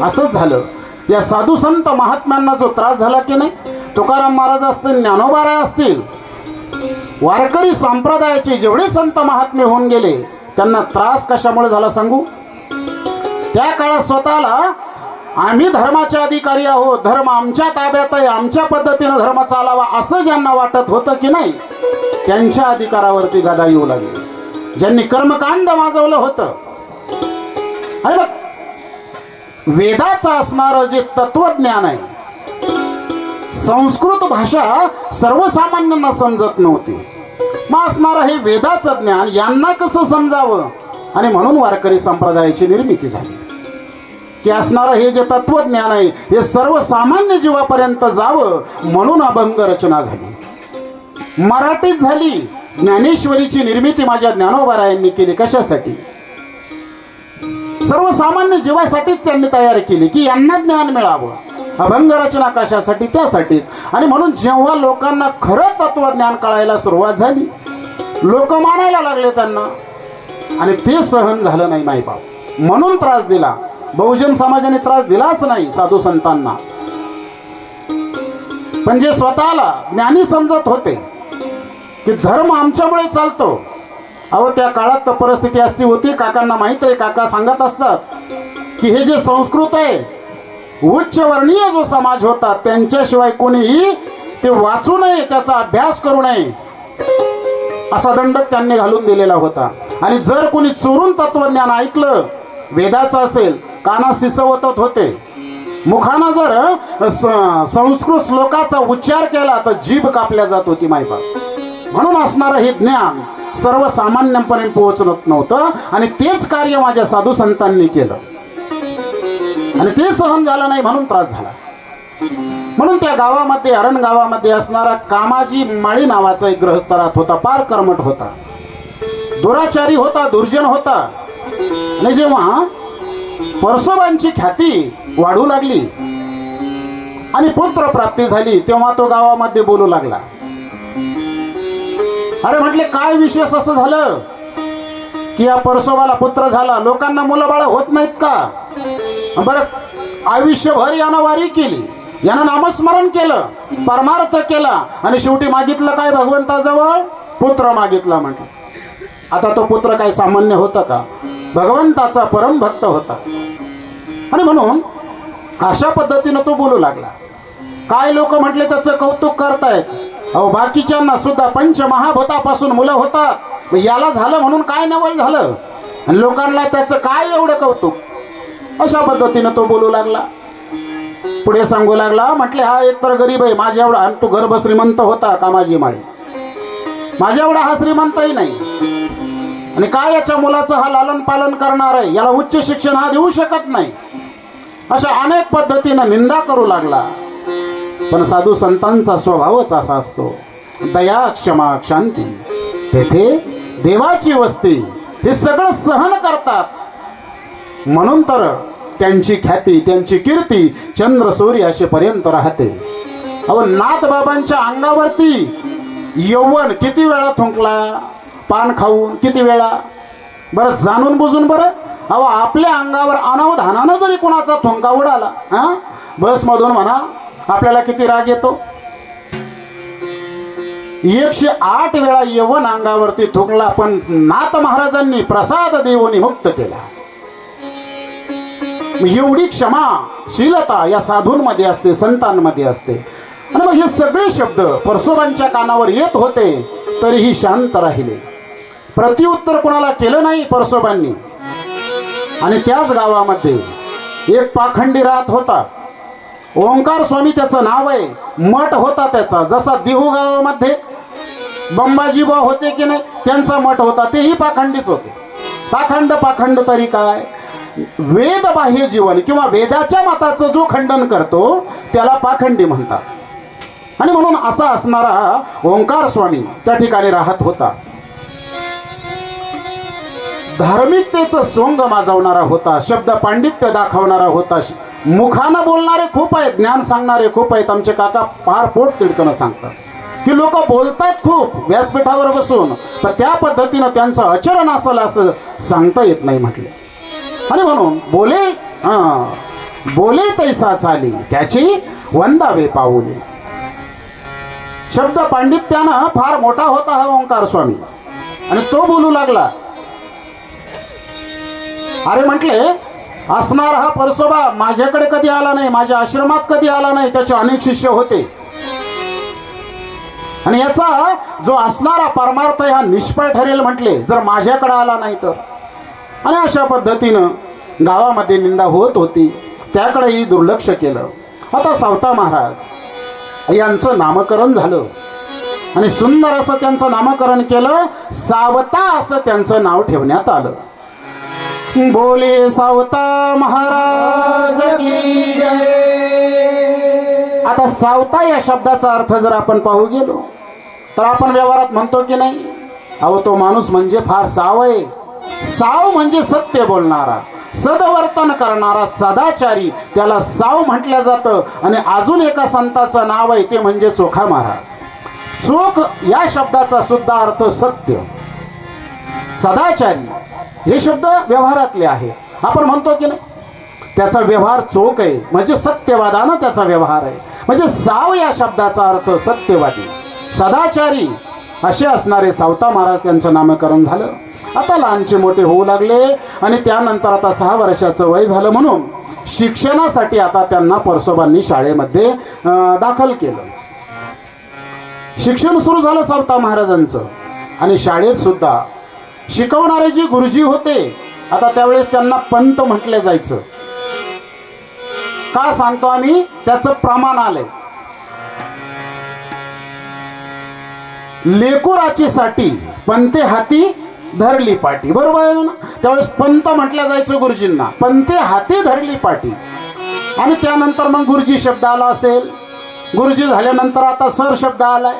असंच झालं. त्या साधू संत महात्म्यांना जो त्रास झाला की नाही तुकाराम महाराज असतील ज्ञानोबाराय असतील वारकरी संप्रदायाचे जेवढे संत महात्मे होऊन गेले त्यांना त्रास कशामुळे झाला सांगू? त्या काळात स्वतःला आम्ही धर्माचे अधिकारी आहोत धर्म आमच्या ताब्यात आहे आमच्या पद्धतीनं धर्म चालावा असं ज्यांना वाटत होतं की नाही त्यांच्या अधिकारावरती गदा येऊ लागली. ज्यांनी कर्मकांड माजवलं होतं. अरे बघ वेदाचं असणारं जे तत्वज्ञान आहे संस्कृत भाषा सर्वसामान्यांना समजत नव्हती. मग असणारं हे वेदाचं ज्ञान यांना कसं समजावं? आणि म्हणून वारकरी संप्रदायाची निर्मिती झाली. की असणारं हे जे तत्वज्ञान आहे हे सर्वसामान्य जीवापर्यंत जावं म्हणून अभंग रचना झाली. मराठीत झाली. ज्ञानेश्वरीची निर्मिती माझ्या ज्ञानोबारायांनी केली कशासाठी? सर्वसामान्य जीवासाठीच त्यांनी तयार केली की यांना ज्ञान मिळावं. अभंग रचना कशासाठी? त्यासाठीच. आणि म्हणून जेव्हा लोकांना खरं तत्वज्ञान कळायला सुरुवात झाली लोक मानायला लागले त्यांना. आणि ते सहन झालं नाही माईबाप म्हणून त्रास दिला. बहुजन समाजाने त्रास दिलाच नाही साधू संतांना. पण जे स्वतःला ज्ञानी समजत होते की धर्म आमच्यामुळे चालतो अहो त्या काळात तर परिस्थिती असती होती काकांना माहीत आहे काका सांगत असतात की हे जे संस्कृत आहे उच्चवर्णीय जो समाज होता त्यांच्याशिवाय कोणीही ते वाचू नये त्याचा अभ्यास करू नये असा दंडक त्यांनी घालून दिलेला होता. आणि जर कोणी चोरून तत्वज्ञान ऐकलं वेदाचं असेल काना सिसवतत होते. मुखानं जर संस्कृत श्लोकाचा उच्चार केला तर जीभ कापल्या जात होती मायबा म्हणून असणारं हे ज्ञान सर्वसामान्यपणे पोहोचत नव्हतं. आणि तेच कार्य माझ्या साधू संतांनी केलं. आणि ते सहन झालं नाही म्हणून त्रास झाला. म्हणून त्या गावामध्ये अरण गावामध्ये असणारा कामाजी माळी नावाचा एक ग्रहस्थरात होता पार कर्मट होता. दुराचारी होता दुर्जन होता. आणि जेव्हा परसोबांची ख्याती वाढू लागली आणि पुत्र प्राप्ती झाली तेव्हा तो गावामध्ये बोलू लागला. अरे म्हटले काय विशेष असं झालं? की या परसोबाला पुत्र झाला. लोकांना मुलं बाळ होत नाहीत का? बरं आयुष्यभर यानं वारी केली. यानं नामस्मरण केलं. परमार्थ केला. आणि शेवटी मागितलं काय भगवंताजवळ? पुत्र मागितला म्हटलं. आता तो पुत्र काय सामान्य होता का? भगवंताचा परमभक्त होता. आणि म्हणून अशा पद्धतीनं तो बोलू लागला. काय लोक म्हटले त्याचं कौतुक करतायत? अहो बाकीच्यांना सुद्धा पंचमहाभूतापासून मुलं होतात याला झालं म्हणून काय नवल झालं? आणि लोकांना त्याचं काय एवढं कौतुक? अशा पद्धतीनं तो बोलू लागला. पुढे सांगू लागला म्हटले हा एक तर गरीब आहे माझ्या एवढा आणि तो गर्भ श्रीमंत होता कामाजी माळी. माझ्या एवढा हा श्रीमंतही नाही. आणि काय याच्या मुलाचं हा लालन पालन करणार आहे? याला उच्च शिक्षण हा देऊ शकत नाही. अशा अनेक पद्धतीनं निंदा करू लागला. पण साधू संतांचा स्वभावच असा असतो. दया क्षमा शांती. तेथे देवाची वस्ती हे सगळं सहन करतात. म्हणून तर त्यांची ख्याती त्यांची कीर्ती चंद्र सूर्य असेपर्यंत राहते. अहो नाथ बाबांच्या अंगावरती यौवन किती वेळा थुंकला? पान खाऊन किती वेळा? बरं जाणून बुजून बरं. अहो आपल्या अंगावर अनावधानानं जरी कोणाचा थुंका उडाला हां? बसमधून म्हणा आपल्याला किती राग येतो? एकशे आठ वेळा यवन अंगावरती थुकला पण नाथ महाराजांनी प्रसाद देऊन मुक्त केला. एवढी क्षमा शीलता या साधूंमध्ये असते संतांमध्ये असते. आणि मग हे सगळे शब्द परसोबांच्या कानावर येत होते तरीही शांत राहिले. प्रत्युत्तर कोणाला केलं नाही परसोबांनी आणि त्याच गावामध्ये एक पाखंडी राहत होता. ओंकार स्वामी त्याचं नाव आहे. मठ होता त्याचा. जसा देहू गावामध्ये बंबाजी बुवा होते की नाही त्यांचा मठ होता. तेही पाखंडीच होते. पाखंड पाखंड तरी काय? वेद बाह्य जीवन किंवा वेदाच्या मताचं जो खंडन करतो त्याला पाखंडी म्हणतात. आणि म्हणून असा असणारा ओंकार स्वामी त्या ठिकाणी राहत होता. धार्मिकतेचं सोंग माजवणारा होता शब्द पांडित्य दाखवणारा होता मुखानं बोलणारे खूप आहेत ज्ञान सांगणारे खूप आहेत. आमचे काका पार पोट तिडकनं सांगतात. की लोक बोलतात खूप व्यासपीठावर बसून. तर त्या पद्धतीनं त्यांचं आचरण असेल असं सांगता येत नाही म्हटले. आणि म्हणून बोले हां बोले तैसा चाली त्याची वंदावे पाऊले. शब्द पांडित्यानं फार मोठा होता हा ओंकार स्वामी. आणि तो बोलू लागला. अरे म्हटले असणार हा परसोबा माझ्याकडे कधी आला नाही माझ्या आश्रमात कधी आला नाही त्याचे अनेक शिष्य होते. आणि याचा जो असणारा परमार्थ हा निष्फळ ठरेल म्हटले जर माझ्याकडे आला नाही तर. आणि अशा पद्धतीनं गावामध्ये निंदा होत होती. त्याकडेही दुर्लक्ष केलं. आता सावता महाराज यांचं नामकरण झालं. आणि सुंदर असं त्यांचं नामकरण केलं सावता असं त्यांचं नाव ठेवण्यात आलं. बोले सावता महाराज की जय. आता सावता या शब्दाचा अर्थ जर आपण पाहू गेलो तर आपण व्यवहारात म्हणतो की नाही अहो तो माणूस म्हणजे फार साव आहे. साव म्हणजे सत्य बोलणारा सदवर्तन करणारा सदाचारी त्याला साव म्हटलं जातं. आणि अजून एका संताचं नाव आहे ते म्हणजे चोखा महाराज. चोख या शब्दाचा सुद्धा अर्थ सत्य. सदाचारी. हे शब्द व्यवहारातले आहे. आपण म्हणतो की नाही? त्याचा व्यवहार चोख आहे. म्हणजे सत्यवादानं त्याचा व्यवहार आहे. म्हणजे साव या शब्दाचा अर्थ सत्यवादी. सदाचारी. असे असणारे सावता महाराज त्यांचं नामकरण झालं. आता लहानचे मोठे होऊ लागले आणि त्यानंतर आता सहा वर्षाचं वय झालं म्हणून शिक्षणासाठी आता त्यांना परसोबांनी शाळेमध्ये दाखल केलं. शिक्षण सुरू झालं सावता महाराजांचं. आणि शाळेत सुद्धा शिकवणारे जे गुरुजी होते आता त्यावेळेस त्यांना पंत म्हटले जायचं. का सांगतो आम्ही? त्याचं प्रमाण आलंय. लेकुराची साठी पंते हाती धरली पाटी. बरोबर आहे ना? त्यावेळेस पंत म्हटलं जायचं गुरुजींना. पंते हाती धरली पाटी. आणि त्यानंतर मग गुरुजी शब्द आला असेल. गुरुजी झाल्यानंतर आता सर शब्द आलाय.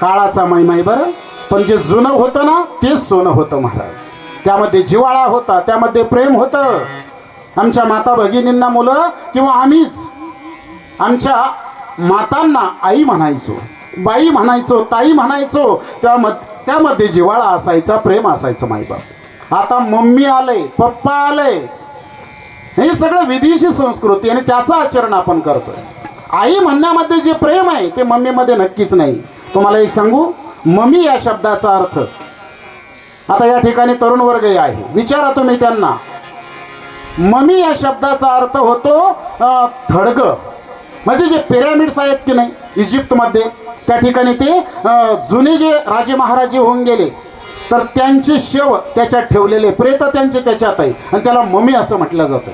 काळाचा महिमा आहे बरं. पण जे जुनं होतं ना ते सोनं होतं महाराज. त्यामध्ये जिवाळा होता त्यामध्ये प्रेम होतं. आमच्या माता भगिनींना मुलं किंवा आम्हीच. आमच्या मातांना आई म्हणायचो बाई म्हणायचो ताई म्हणायचो त्याम त्यामध्ये जिवाळा असायचा प्रेम असायचं माईबाप आता मम्मी आले पप्पा आले हे सगळं विदेशी संस्कृती आणि त्याचं आचरण आपण करतोय. आई म्हणण्यामध्ये जे प्रेम आहे ते मम्मीमध्ये नक्कीच नाही. तुम्हाला एक सांगू? मम्मी या शब्दाचा अर्थ. आता या ठिकाणी तरुण वर्गही आहे. विचारा तुम्ही त्यांना. ममी या शब्दाचा अर्थ होतो थडग म्हणजे जे पिरॅमिड्स आहेत की नाही इजिप्तमध्ये त्या ठिकाणी ते जुने जे राजे महाराजे होऊन गेले तर त्यांचे शेव त्याच्यात ठेवलेले प्रेत त्यांचे त्याच्यात आहे. आणि त्याला ममी असं म्हटलं जातं.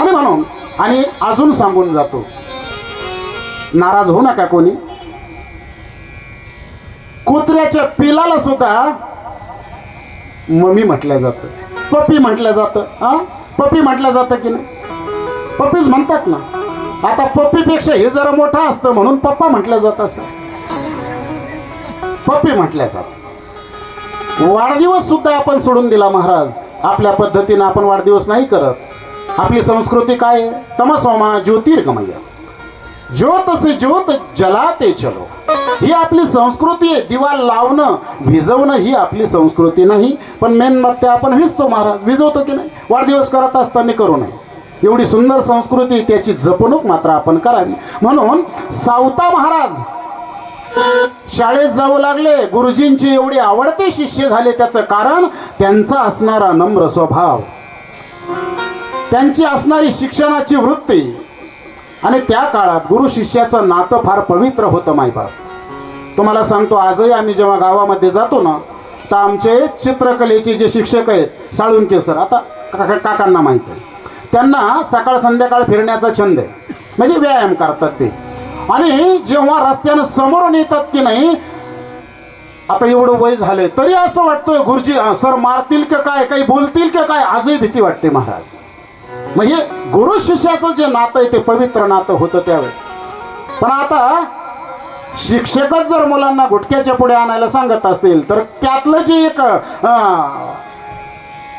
आणि म्हणून आणि अजून सांगून जातो. नाराज होऊ नका कोणी. कुत्र्याच्या पिलाला सुद्धा मम्मी म्हटलं जातं. पप्पी म्हटलं जातं हां? पप्पी म्हटलं जातं की नाही? पप्पीच म्हणतात ना. आता पप्पीपेक्षा हे जरा मोठं असतं म्हणून पप्पा म्हटलं जात असं. पप्पी म्हटल्या जात. वाढदिवस सुद्धा आपण सोडून दिला महाराज. आपल्या पद्धतीनं आपण वाढदिवस नाही करत. आपली संस्कृती काय आहे? तमसोमा ज्योतिर्गमय ज्योत से ज्योत जलाते चलो. ही आपली संस्कृती आहे. दिवा लावणं विजवणं ही आपली संस्कृती नाही. पण मेन आपण विजतो महाराज. विजवतो की नाही? वाढदिवस करत असताना करू नये. एवढी सुंदर संस्कृती त्याची जपणूक मात्र आपण करावी. म्हणून सावता महाराज शाळेत जाऊ लागले. गुरुजींची एवढी आवडते शिष्य झाले. त्याचं कारण त्यांचा असणारा नम्र स्वभाव. त्यांची असणारी शिक्षणाची वृत्ती आणि त्या काळात गुरु शिष्याचं नातं फार पवित्र होतं मायबाप तुम्हाला सांगतो आजही आम्ही जेव्हा गावामध्ये जातो ना तर आमचे चित्रकलेचे जे शिक्षक आहेत साळुंके सर आता काका काकांना माहीत आहे. त्यांना सकाळ संध्याकाळ फिरण्याचा छंद आहे. म्हणजे व्यायाम करतात ते. आणि जेव्हा रस्त्यानं समोरून येतात की नाही आता एवढं वय झालंय तरी असं वाटतं गुरुजी सर मारतील का काय काही बोलतील का काय? आजही भीती वाटते महाराज. म्हणजे गुरु शिष्याचं जे नातं आहे ते पवित्र नातं होतं त्यावेळी. पण आता शिक्षकच जर मुलांना गुटक्याच्या पुढे आणायला सांगत असतील तर त्यातलं जे एक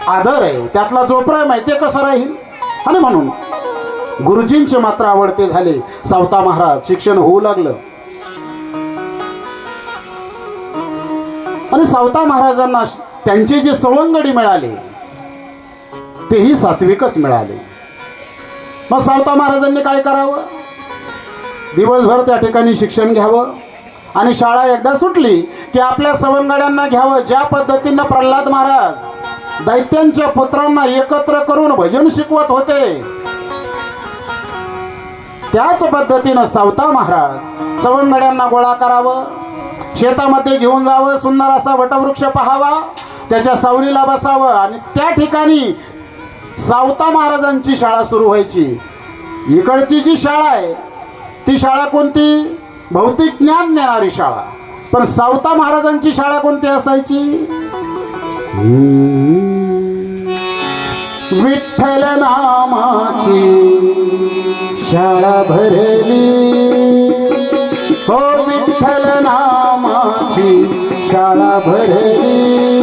आदर आहे त्यातला जो प्रेम आहे ते कसं राहील? आणि म्हणून गुरुजींचे मात्र आवडते झाले. सावता महाराज शिक्षण होऊ लागलं. आणि सावता महाराजांना त्यांचे जे सवंगडी मिळाले तेही सात्विकच मिळाले. मग सावता महाराजांनी काय करावं? दिवसभर त्या ठिकाणी शिक्षण घ्यावं आणि शाळा एकदा सुटली की आपल्या सवंगड्यांना घ्यावं ज्या पद्धतीनं प्रल्हाद महाराज दैत्यांच्या पुत्रांना एकत्र करून भजन शिकवत होते. त्याच पद्धतीनं सावता महाराज सवंगड्यांना गोळा करावं शेतामध्ये घेऊन जावं सुंदर असा वटवृक्ष पाहावा त्याच्या सावलीला बसावं आणि त्या ठिकाणी सावता महाराजांची शाळा सुरू व्हायची. इकडची जी शाळा आहे ती शाळा कोणती? भौतिक ज्ञान देणारी शाळा. पण सावता महाराजांची शाळा कोणती असायची? विठ्ठल नामाची शाळा भरली. हो विठ्ठल नामाची शाळा भरली.